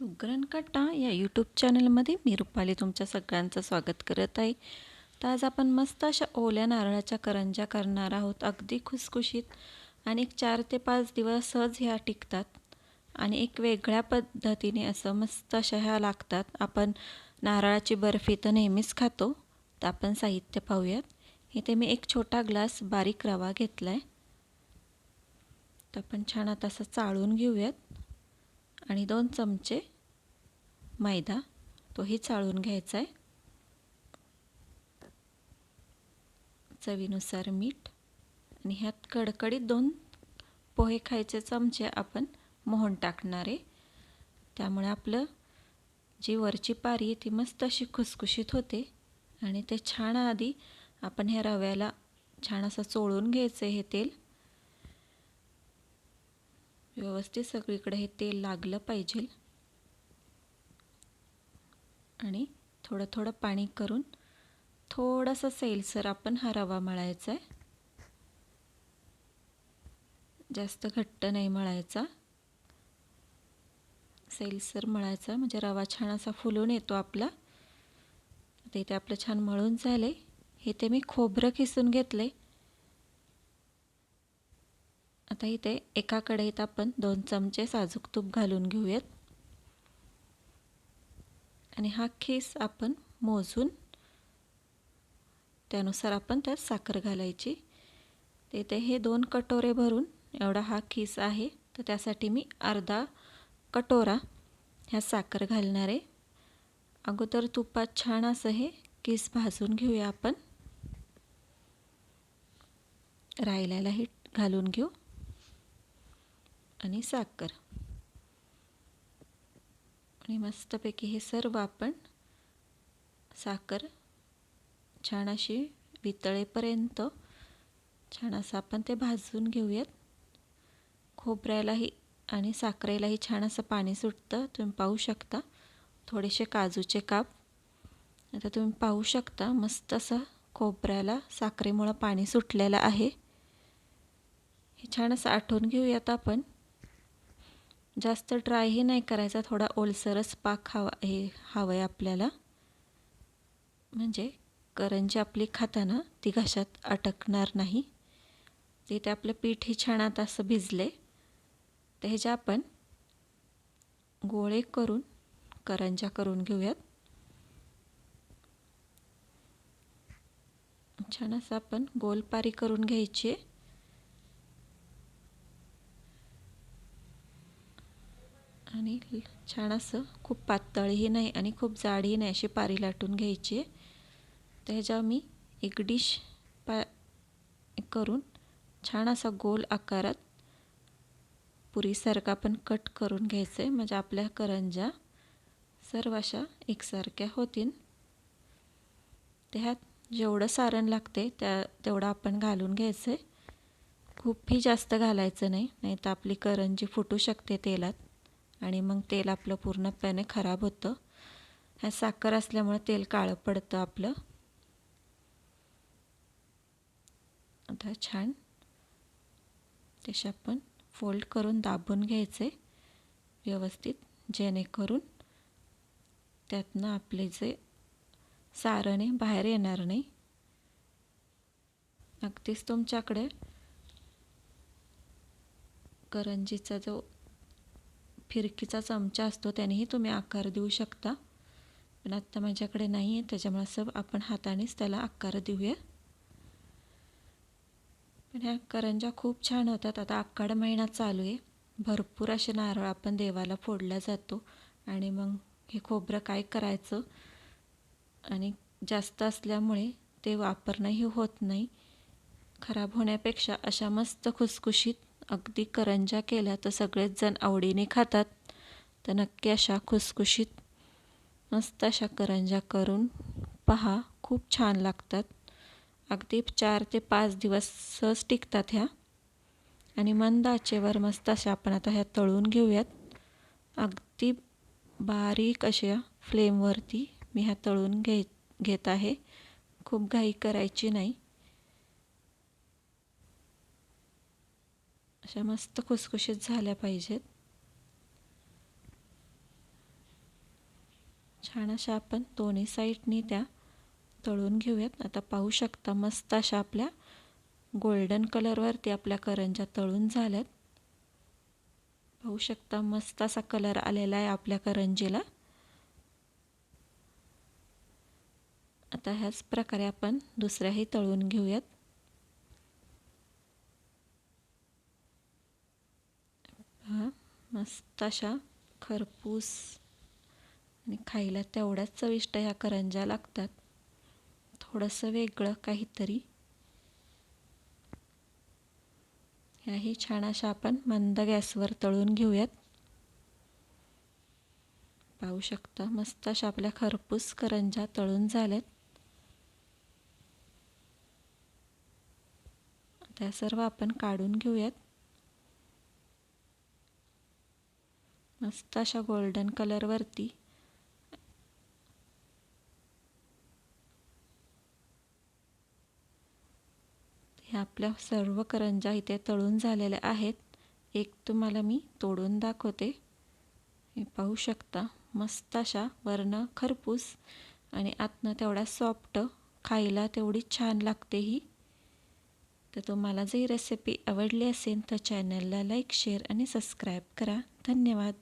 सुगरण कट्टा या यूट्यूब चॅनलमध्ये मी रुपाली तुमच्या सगळ्यांचं स्वागत करत आहे. तर आज आपण मस्त अशा ओल्या नारळाच्या करंज्या करणार आहोत. अगदी खुसखुशीत आणि एक चार ते पाच दिवस सहज ह्या टिकतात आणि एक वेगळ्या पद्धतीने असं मस्त अशा ह्या लागतात. आपण नारळाची बर्फी तर नेहमीच खातो. तर आपण साहित्य पाहूयात. इथे मी एक छोटा ग्लास बारीक रवा घेतला आहे तर आपण छान आता असं चाळून घेऊयात. आणि दोन चमचे मैदा. तोही चाळून घ्यायचा आहे चवीनुसार मीठ आणि ह्यात कडकडीत दोन पोहे खायचे चमचे आपण मोहन टाकणारे त्यामुळे आपलं जी वरची पारी आहे ती मस्त अशी खुसखुशीत होते आणि ते छान आधी आपण ह्या रव्याला छान असं चोळून घ्यायचं हे तेल. व्यवस्थित सगळीकडे हे तेल लागलं पाहिजे. आणि थोडं थोडं पाणी करून थोडासा सैलसर आपण हा रवा मळायचा आहे. जास्त घट्ट नाही मळायचा. सैलसर मळायचा म्हणजे रवा छान असा फुलून येतो आपला. आता इथे आपलं छान मळून झाले हे ते मी खोबरं किसून आहे आता इथे एका कढईत आपण दोन चमचे साजूक तूप घालून घेऊयात. आणि हा खीस आपण मोजून त्यानुसार आपण त्यात साखर घालायची. तिथे हे दोन कटोरे भरून एवढा हा खीस आहे तर त्यासाठी मी अर्धा कटोरा ह्या साखर घालणार आहे. अगोदर तुपात छान असं हे किस भाजून घेऊया आपण. रायल्यालाही घालून घेऊ. आणि साखर. आणि मस्तपैकी हे सर्व आपण साखर छान अशी वितळेपर्यंत छान असं आपण ते भाजून घेऊयात. खोबऱ्यालाही आणि साखरेलाही छान असं पाणी सुटतं तुम्ही पाहू शकता. थोडेसे काजूचे काप. आता तुम्ही पाहू शकता मस्त असं खोबऱ्याला साखरेमुळं पाणी सुटलेलं आहे. हे छान असं आठवून घेऊयात आपण. जास्त ड्रायही नाही करायचा. थोडा ओलसरच पाक हवा हे हवं आहे आपल्याला. म्हणजे करंजी आपली खाताना ती घशात अटकणार नाही. तिथे आपलं पीठ ही छान आता असं भिजले. तर ह्याच्या आपण गोळे करून करंजा करून घेऊयात. छान असं आपण गोलपारी करून घ्यायची आहे आणि छान असं खूप पातळही नाही आणि खूप जाडही नाही अशी पारी लाटून घ्यायची. आहे तर ह्याच्यावर मी एक डिश पा करून छान असा गोल आकारात पुरीसारखा पण कट करून घ्यायचं आहे म्हणजे आपल्या करंजा सर्व अशा एकसारख्या होतील. त्यात जेवढं सारण लागते त्या तेवढं आपण घालून घ्यायचं आहे खूपही जास्त घालायचं नाही नाही तर आपली करंजी फुटू शकते तेलात. आणि मग तेल आपलं पूर्णपणे खराब होतं. ह्या साखर असल्यामुळे तेल काळं पडतं आपलं. आता छान. तसे आपण फोल्ड करून दाबून घ्यायचे व्यवस्थित जेणेकरून त्यातनं आपले जे सारण आहे बाहेर येणार नाही. अगदीच तुमच्याकडे करंजीचा जो फिरकीचा चमचा असतो त्यानेही तुम्ही आकार देऊ शकता. पण आत्ता माझ्याकडे नाही आहे त्याच्यामुळे असं आपण हातानेच त्याला आकार देऊया. पण ह्या करंजा खूप छान होतात. आता आखाड महिना चालू आहे. भरपूर असे नारळ आपण देवाला फोडला जातो. आणि मग हे खोबरं काय करायचं? आणि जास्त असल्यामुळे ते वापरणंही होत नाही. खराब होण्यापेक्षा अशा मस्त खुसखुशीत अगदी करंजा केल्या तर सगळेच जण आवडीने खातात. तर नक्की अशा खुसखुशीत मस्त अशा करंजा करून पहा खूप छान लागतात. अगदी चार ते पाच दिवस सहज टिकतात ह्या. आणि मंद आचेवर मस्त अशा आपण आता ह्या तळून घेऊयात. अगदी बारीक अशा फ्लेमवरती मी ह्या तळून घे घेत आहे. खूप घाई करायची नाही. अशा मस्त खुसखुशीत झाल्या पाहिजेत. छान अशा आपण दोन्ही साईडनी त्या तळून घेऊयात. आता पाहू शकता मस्त अशा आपल्या गोल्डन कलरवरती आपल्या करंज्या तळून झाल्यात. पाहू शकता मस्त असा कलर आलेला आहे आपल्या करंजीला. आता ह्याच प्रकारे आपण दुसऱ्याही तळून घेऊयात पहा मस्त अशा खरपूस आणि खायला तेवढ्याच चविष्ट ह्या करंज्या लागतात. थोडंसं वेगळं काहीतरी. ह्याही छान अशा आपण मंद गॅसवर तळून घेऊयात. पाहू शकता मस्त अशा आपल्या खरपूस करंज्या तळून झाल्यात. त्या सर्व आपण काढून घेऊयात. मस्त अशा गोल्डन कलरवरती हे आपल्या सर्व करंजा इथे तळून झालेल्या आहेत. एक तुम्हाला मी तोडून दाखवते. हे पाहू शकता मस्त अशा वर्ण खरपूस आणि आतनं तेवढा सॉफ्ट खायला तेवढी छान लागते ही. तर तुम्हाला जर रेसिपी आवडली असेल तर चॅनलला लाईक शेअर आणि सबस्क्राईब करा. धन्यवाद.